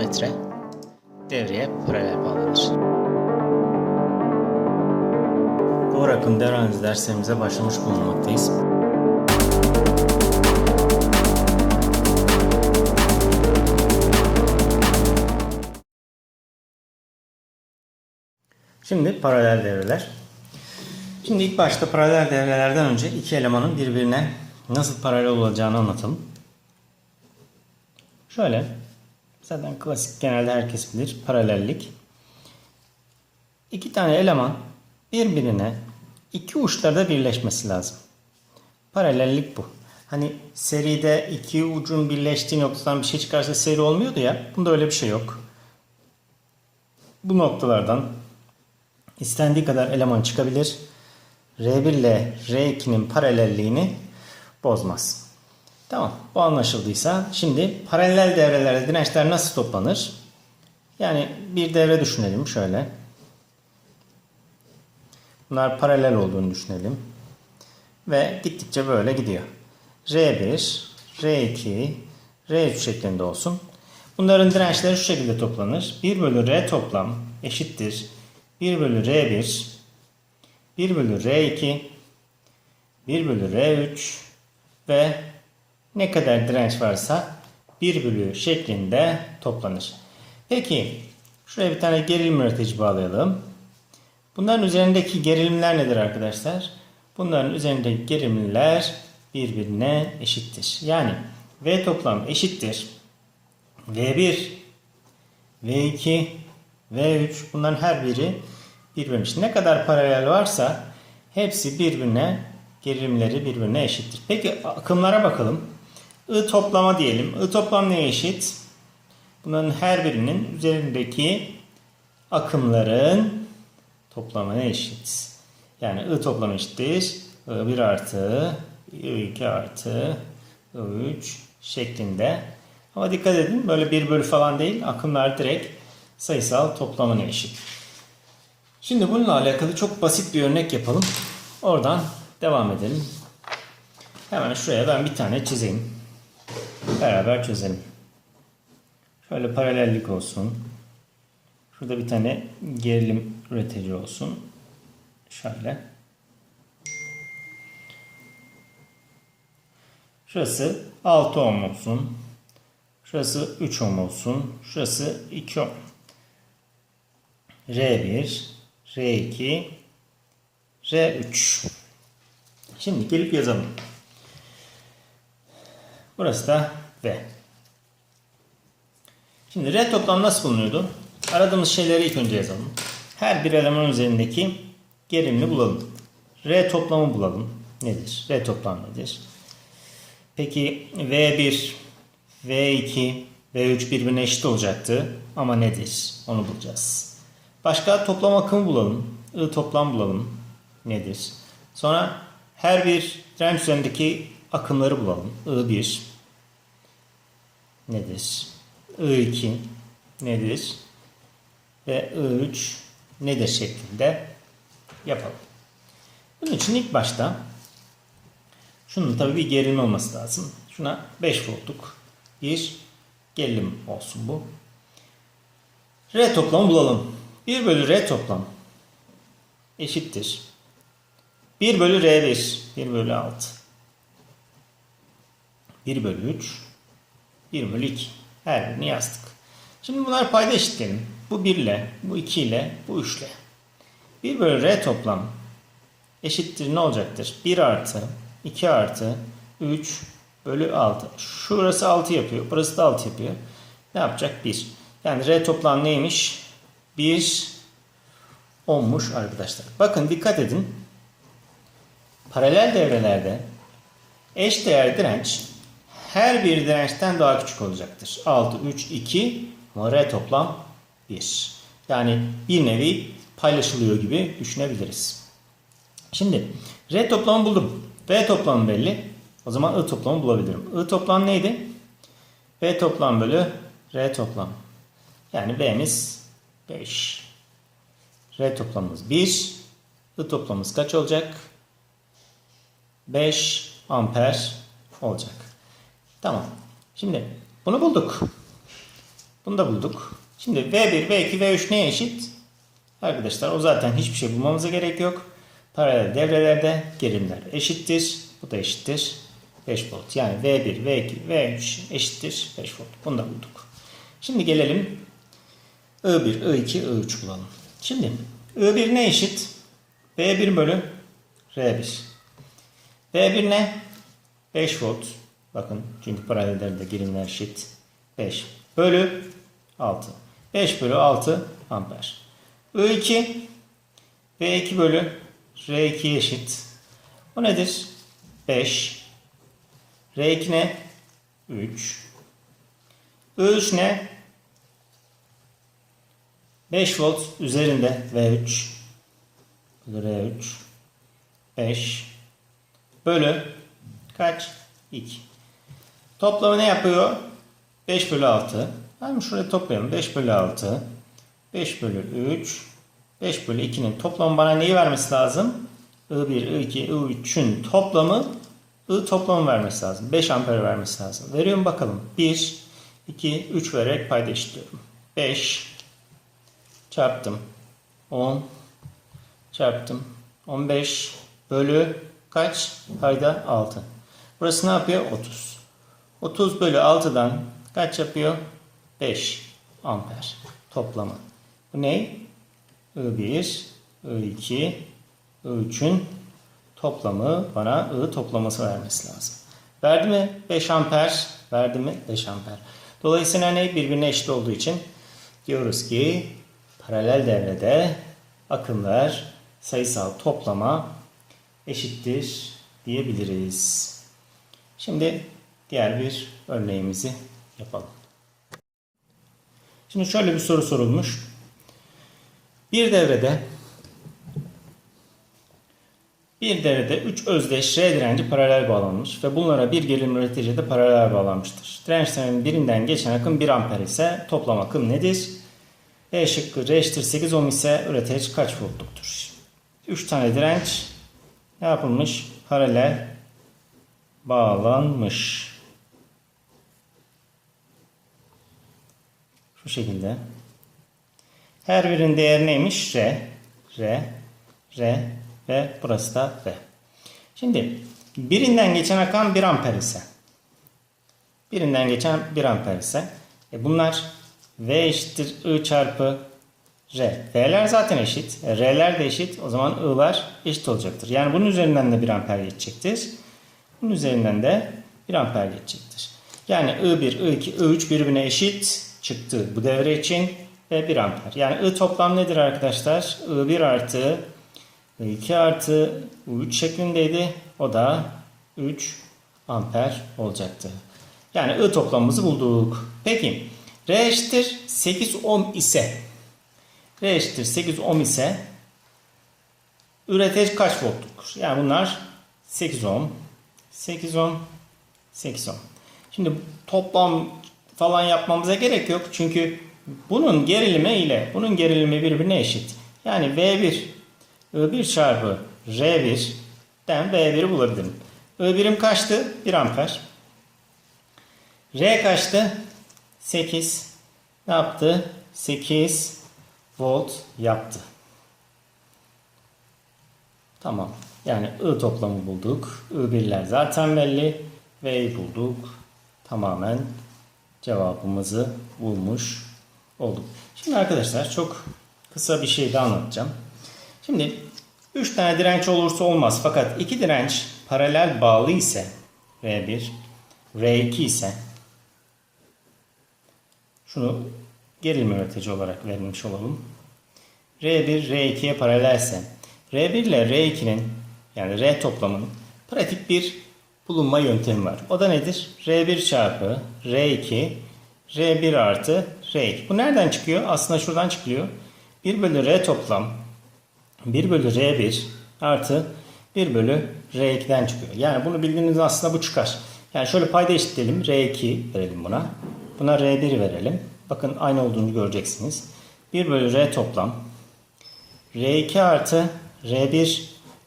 voltmetre devreye paralel bağlanır. Doğru akım devre analizi derslerimize başlamış bulunmaktayız. Şimdi paralel devreler. Şimdi ilk başta paralel devrelerden önce iki elemanın birbirine nasıl paralel olacağını anlatalım. Şöyle, zaten klasik genelde herkes bilir paralellik. İki tane eleman birbirine iki uçlarda birleşmesi lazım. Paralellik bu. Hani seride iki ucun birleştiği noktadan bir şey çıkarsa seri olmuyordu ya. Bunda öyle bir şey yok. Bu noktalardan istendiği kadar eleman çıkabilir. R1 ile R2'nin paralelliğini bozmaz. Tamam bu anlaşıldıysa şimdi paralel devrelerde dirençler nasıl toplanır? Yani bir devre düşünelim şöyle. Bunlar paralel olduğunu düşünelim. Ve gittikçe böyle gidiyor. R1, R2, R3 şeklinde olsun. Bunların dirençleri şu şekilde toplanır. 1 bölü R toplam eşittir. 1 bölü R1, 1 bölü R2, 1 bölü R3 ve ne kadar direnç varsa 1 bölü şeklinde toplanır. Peki şuraya bir tane gerilim üretici bağlayalım. Bunların üzerindeki gerilimler nedir arkadaşlar? Bunların üzerindeki gerilimler birbirine eşittir. Yani V toplam eşittir. V1, V2, V3 bunların her biri birbirine eşit. Ne kadar paralel varsa hepsi birbirine gerilimleri birbirine eşittir. Peki akımlara bakalım. I toplama diyelim. I toplam neye eşit? Bunların her birinin üzerindeki akımların toplamına eşit. Yani I toplam eşittir. I1 artı I2 artı I3 şeklinde. Ama dikkat edin böyle bir bölü falan değil. Akımlar direkt sayısal toplamına eşit. Şimdi bununla alakalı çok basit bir örnek yapalım. Oradan devam edelim. Hemen şuraya ben bir tane çizeyim. Beraber çözelim. Şöyle paralellik olsun. Şurada bir tane gerilim üretici olsun. Şöyle. Şurası 6 ohm olsun. Şurası 3 ohm olsun. Şurası 2 ohm. R1, R2, R3. Şimdi gelip yazalım. Burası da V. Şimdi R toplam nasıl bulunuyordu? Aradığımız şeyleri ilk önce yazalım. Her bir eleman üzerindeki gerilimi bulalım. R toplamı bulalım. Nedir? R toplam nedir? Peki V1, V2, V3 birbirine eşit olacaktı. Ama nedir? Onu bulacağız. Başka toplam akımı bulalım. I toplam bulalım. Nedir? Sonra her bir direnç üzerindeki akımları bulalım. I1 nedir? I2 nedir? Ve I3 nedir şeklinde yapalım. Bunun için ilk başta şunun tabii bir gerilim olması lazım. Şuna 5 voltluk bir gerilim olsun bu. R toplamı bulalım. 1 bölü R toplam eşittir. 1 bölü R1 1 bölü 6 1 bölü 3 1 bölü 2 her birini yazdık. Şimdi bunlar payda eşitleyelim. Bu 1 ile, bu 2 ile, bu 3 ile. 1 bölü R toplam eşittir ne olacaktır? 1 artı 2 artı 3 bölü 6. Şurası 6 yapıyor. Burası da 6 yapıyor. Ne yapacak? 1. Yani R toplam neymiş? 1 10'muş arkadaşlar. Bakın dikkat edin. Paralel devrelerde eş değer direnç her bir dirençten daha küçük olacaktır. 6, 3, 2 ama R toplam 1. Yani bir nevi paylaşılıyor gibi düşünebiliriz. Şimdi R toplamı buldum. V toplamı belli. O zaman I toplamı bulabilirim. I toplam neydi? V toplam bölü R toplam. Yani V'miz 5. R toplamımız 1. I toplamımız kaç olacak? 5 amper olacak. Tamam. Şimdi bunu bulduk. Bunu da bulduk. Şimdi V1, V2, V3 neye eşit? Arkadaşlar o zaten hiçbir şey bulmamıza gerek yok. Paralel devrelerde gerilimler eşittir. Bu da eşittir. 5 volt. Yani V1, V2, V3 eşittir 5 volt. Bunu da bulduk. Şimdi gelelim I1, I2, I3 bulalım. Şimdi I1 ne eşit? V1 bölü R1. V1 ne? 5 volt. Bakın çünkü paralellerde gerilimler eşit. 5 bölü 6. 5 bölü 6 amper. I2 V2 bölü R2 eşit. O nedir? 5. R2 ne? 3. I3 ne? 5 volt üzerinde V3 bölü R3 5 bölü kaç? 2. Toplamı ne yapıyor? 5 bölü 6. Hemen şuraya toplayalım. 5 bölü 6. 5 bölü 3. 5 bölü 2'nin toplamı bana neyi vermesi lazım? I1, I2, I3'ün toplamı I toplamı vermesi lazım. 5 amper vermesi lazım. Veriyorum bakalım. 1, 2, 3 vererek payda eşitliyorum. 5 çarptım. 10 çarptım. 15 bölü kaç? Payda 6. Burası ne yapıyor? 30. 30 bölü 6'dan kaç yapıyor? 5 amper toplamı. Bu ne? I1, I2, I3'ün toplamı bana I toplaması vermesi lazım. Verdi mi? 5 amper. Verdi mi? 5 amper. Dolayısıyla ne? Birbirine eşit olduğu için diyoruz ki paralel devrede akımlar sayısal toplama eşittir diyebiliriz. Şimdi diğer bir örneğimizi yapalım. Şimdi şöyle bir soru sorulmuş. Bir devrede bir devrede 3 özdeş R direnci paralel bağlanmış ve bunlara bir gerilim üretici de paralel bağlanmıştır. Dirençlerin birinden geçen akım 1 amper ise toplam akım nedir? E şıkkı R eşittir 8 ohm ise üretici kaç voltluktur? 3 tane direnç ne yapılmış? Paralel bağlanmış. Şu şekilde. Her birinin değeri neymiş? R, R, R ve burası da R. Şimdi birinden geçen akan 1 amper ise birinden geçen 1 amper ise e bunlar V eşittir I çarpı R. V'ler zaten eşit. E, R'ler de eşit. O zaman I'lar eşit olacaktır. Yani bunun üzerinden de 1 amper geçecektir. Bunun üzerinden de 1 amper geçecektir. Yani I1, I2, I3 birbirine eşit çıktı bu devre için ve 1 amper. Yani I toplam nedir arkadaşlar? I1 artı I2 artı U3 şeklindeydi. O da 3 amper olacaktı. Yani I toplamımızı bulduk. Peki R eşittir 8 ohm ise R eşittir 8 ohm ise üretici kaç voltluk? Yani bunlar 8 ohm, 8 ohm, 8 ohm. Şimdi toplam falan yapmamıza gerek yok. Çünkü bunun gerilimi ile bunun gerilimi birbirine eşit. Yani V1 I1 çarpı R1'den V1'i bulabilirim. I1'im kaçtı? 1 amper. R kaçtı? 8. Ne yaptı? 8 volt yaptı. Tamam. Yani I toplamı bulduk. I1'ler zaten belli. V'yi bulduk. Tamamen cevabımızı bulmuş olduk. Şimdi arkadaşlar çok kısa bir şey daha anlatacağım. Şimdi 3 tane direnç olursa olmaz. Fakat 2 direnç paralel bağlı ise R1, R2 ise şunu gerilim üretici olarak vermiş olalım. R1, R2'ye paralelse R1 ile R2'nin yani R toplamının pratik bir bulunma yöntemi var. O da nedir? R1 çarpı R2 R1 artı R2. Bu nereden çıkıyor? Aslında şuradan çıkıyor. 1 bölü R toplam 1 bölü R1 artı 1 bölü R2'den çıkıyor. Yani bunu bildiğinizde aslında bu çıkar. Yani şöyle payda eşitleyelim. R2 verelim buna. Buna R1 verelim. Bakın aynı olduğunu göreceksiniz. 1 bölü R toplam R2 artı R1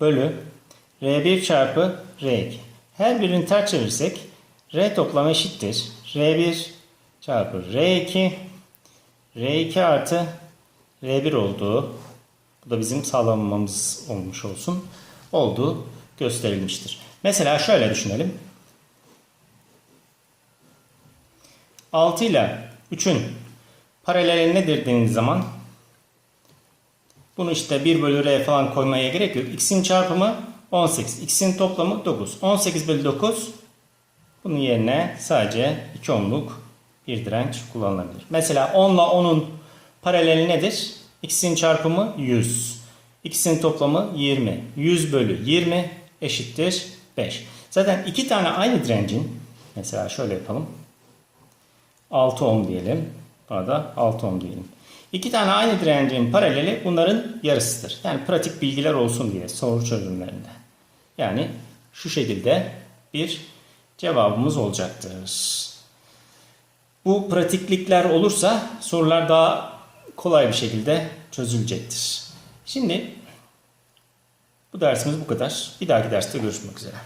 bölü R1 çarpı R2. Her birini ters çevirirsek R toplam eşittir. R1 çarpı R2 R2 artı R1 olduğu bu da bizim sağlamamız olmuş olsun. Olduğu gösterilmiştir. Mesela şöyle düşünelim. 6 ile 3'ün paraleli nedir dediğiniz zaman bunu işte 1 bölü R falan koymaya gerek yok. X'in çarpımı 18. X'in toplamı 9. 18 bölü 9 bunun yerine sadece 2 ohmluk bir direnç kullanılabilir. Mesela 10 ile 10'un paraleli nedir? X'in çarpımı 100. X'in toplamı 20. 100 bölü 20 eşittir 5. Zaten iki tane aynı direncin mesela şöyle yapalım. 6 ohm diyelim. Buna da 6 ohm diyelim. İki tane aynı direncin paraleli bunların yarısıdır. Yani pratik bilgiler olsun diye soru çözümlerinde. Yani şu şekilde bir cevabımız olacaktır. Bu pratiklikler olursa sorular daha kolay bir şekilde çözülecektir. Şimdi bu dersimiz bu kadar. Bir dahaki derste görüşmek üzere.